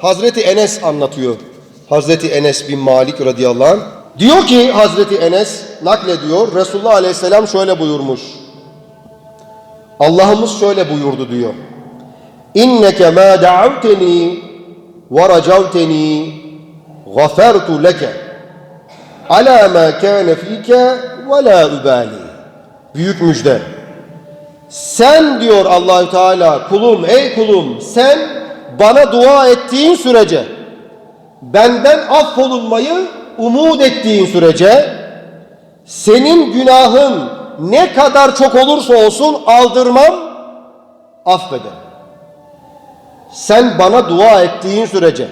Hazreti Enes anlatıyor. Hazreti Enes bin Malik radıyallahu anh. Diyor ki Hazreti Enes naklediyor. Resulullah aleyhisselam şöyle buyurmuş. Allah'ımız şöyle buyurdu diyor. İnneke ma da'avteni ve racavteni gafertu leke ala ma kana fike ve la ubali. Büyük müjde. Sen diyor Allahü Teala kulum ey kulum sen bana dua ettiğin sürece benden affolunmayı umut ettiğin sürece senin günahın ne kadar çok olursa olsun aldırmam affederim. Sen bana dua ettiğin sürece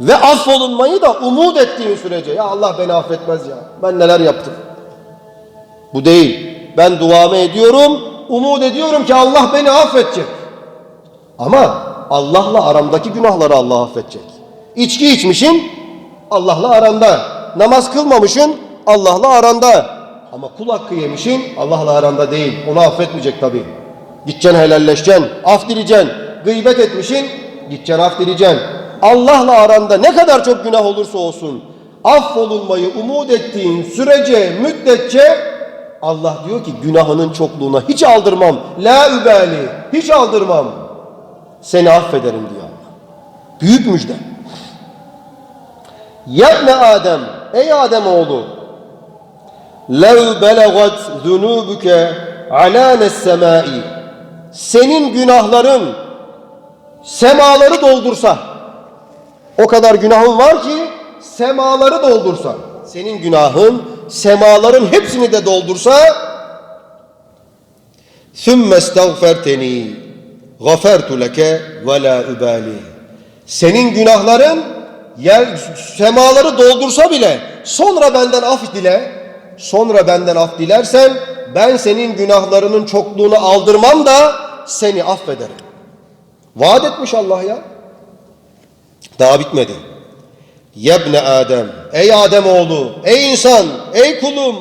ve affolunmayı da umut ettiğin sürece ya Allah beni affetmez ya ben neler yaptım. Bu değil. Ben duamı ediyorum, umut ediyorum ki Allah beni affedecek. Ama Allah'la aramdaki günahları Allah affedecek. İçki içmişin Allah'la aranda. Namaz kılmamışın Allah'la aranda. Ama kul hakkı yemişin Allah'la aranda değil. Onu affetmeyecek tabii. Gideceksin helalleşeceksin, af dileyeceksin. Gıybet etmişin gideceksin af dileyeceksin. Allah'la aranda ne kadar çok günah olursa olsun affolunmayı umut ettiğin sürece, müddetçe Allah diyor ki günahının çokluğuna hiç aldırmam. La übali. Hiç aldırmam. Seni affederim diyor Allah. Büyük müjde. Yebne Adem. Ey Adem oğlu. Lev belagat zunubuke alanes semai. Senin günahların semaları doldursa. O kadar günahın var ki semaları doldursa. Senin günahın semaların hepsini de doldursa ثُمَّ gafertu leke ve la übali. Senin günahların yer semaları doldursa bile sonra benden af dile. Sonra benden af dilersen ben senin günahlarının çokluğunu aldırmam da seni affederim. Vaat etmiş Allah ya. Daha bitmedi. Yebne Adem, ey Adem oğlu, ey insan, ey kulum.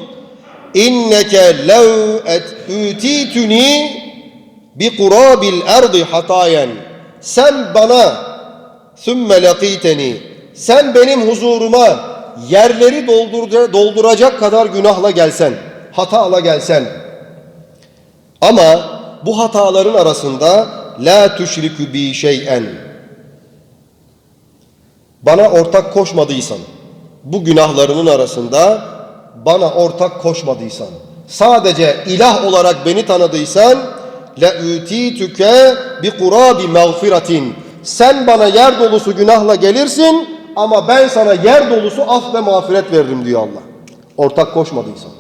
İnneke lev et ütitüni bi kurabil erdi hatayen. Sen bana sümme lakiteni, sen benim huzuruma yerleri doldur- dolduracak kadar günahla gelsen, hatala gelsen. Ama bu hataların arasında la tüşrikü bi şey'en bana ortak koşmadıysan, bu günahlarının arasında bana ortak koşmadıysan, sadece ilah olarak beni tanıdıysan, bi kurabi mağfiratin. Sen bana yer dolusu günahla gelirsin ama ben sana yer dolusu af ve mağfiret veririm diyor Allah. Ortak koşmadıysan.